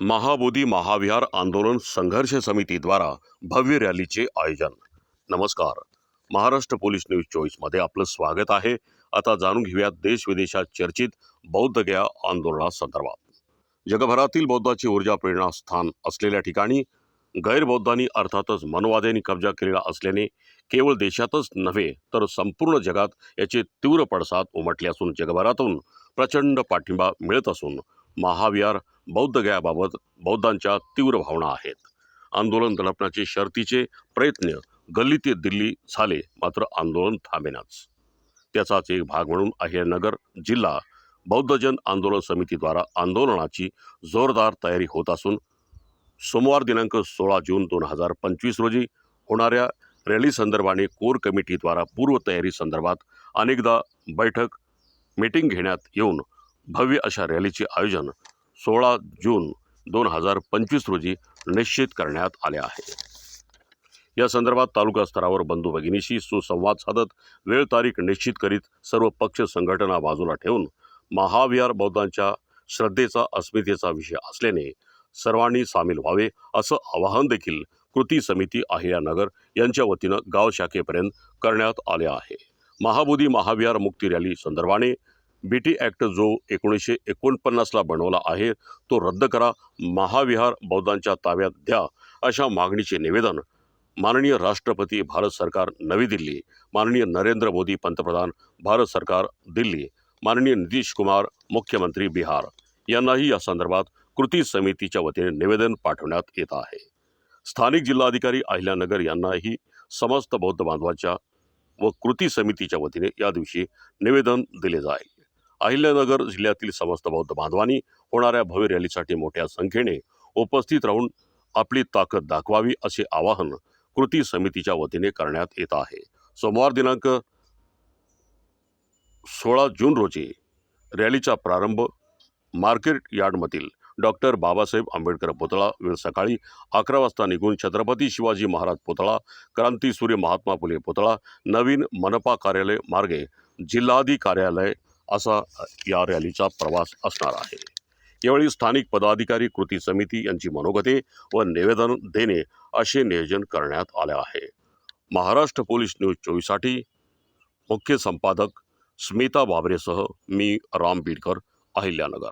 महाबोधी महाविहार आंदोलन संघर्ष समितीद्वारा भव्य रॅलीचे आयोजन. नमस्कार. महाराष्ट्र पोलीस न्यूज चोवीसमध्ये आपलं स्वागत आहे. आता जाणून घेऊयात देश विदेशात चर्चित बौद्ध गया आंदोलनासंदर्भात जगभरातील बौद्धाची ऊर्जा प्रेरणास्थान असलेल्या ठिकाणी गैरबौद्धांनी अर्थातच मनवाद्यांनी कब्जा केलेला असल्याने केवळ देशातच नव्हे तर संपूर्ण जगात याचे तीव्र पडसाद उमटले असून जगभरातून प्रचंड पाठिंबा मिळत असून महाविहार बौद्धगयाबाबत बौद्धांच्या तीव्र भावना आहेत. आंदोलन दडपण्याचे शर्तीचे प्रयत्न गल्ली ते दिल्ली झाले मात्र आंदोलन थांबेनाच. त्याचाच एक भाग म्हणून अहिरनगर जिल्हा बौद्धजन आंदोलन समितीद्वारा आंदोलनाची जोरदार तयारी होत असून सोमवार दिनांक सोळा जून दोन हजार पंचवीस रोजी होणाऱ्या रॅली संदर्भाने कोर कमिटीद्वारा पूर्वतयारी संदर्भात अनेकदा बैठक मीटिंग घेण्यात येऊन भव्य अशा रॅलीचे आयोजन सोळा जून दोन हजार पंचवीस रोजी निश्चित करण्यात आले आहे. या संदर्भात तालुका स्तरावर बंधू भगिनीशी सुसंवाद साधत वेळ तारीख निश्चित करीत सर्व पक्ष संघटना बाजूला ठेवून महाविहार बौद्धांच्या श्रद्धेचा अस्मितेचा विषय असल्याने सर्वांनी सामील व्हावे असं आवाहन देखील कृती समिती अहिल्यानगर यांच्या वतीनं गाव शाखेपर्यंत करण्यात आले आहे. महाबोधी महाविहार मुक्ती रॅली संदर्भाने बी टी ॲक्ट जो एकोणीसशे एकोणपन्नासला बनवला आहे तो रद्द करा महाविहार बौद्धांच्या ताब्यात द्या अशा मागणीचे निवेदन माननीय राष्ट्रपती भारत सरकार नवी दिल्ली माननीय नरेंद्र मोदी पंतप्रधान भारत सरकार दिल्ली माननीय नितीश कुमार मुख्यमंत्री बिहार. यांनाही या संदर्भात कृती समितीच्या वतीने निवेदन पाठवण्यात येत आहे. स्थानिक जिल्हाधिकारी अहिल्यानगर यांनाही समस्त बौद्ध बांधवाच्या व कृती समितीच्या वतीने या दिवशी निवेदन दिले जाईल. अहिल्यानगर जिल्ह्यातील समस्त बौद्ध बांधवांनी होणाऱ्या भव्य रॅलीसाठी मोठ्या संख्येने उपस्थित राहून आपली ताकद दाखवावी असे आवाहन कृती समितीच्या वतीने करण्यात येत आहे. सोमवार दिनांक सोळा जून रोजी रॅलीचा प्रारंभ मार्केट यार्डमधील डॉक्टर बाबासाहेब आंबेडकर पुतळा वेळ सकाळी अकरा वाजता निघून छत्रपती शिवाजी महाराज पुतळा क्रांतीसूर्य महात्मा फुले पुतळा नवीन मनपा कार्यालय मार्गे जिल्हाधिकारी कार्यालय असा या रॅलीचा प्रवास असणार आहे. यावेळी स्थानिक पदाधिकारी कृती समिती यांची मनोगते व निवेदन देणे असे नियोजन करण्यात आले आहे. महाराष्ट्र पोलीस न्यूज चोवीससाठी मुख्य संपादक स्मिता बाबरेसह मी राम बीडकर अहिल्यानगर.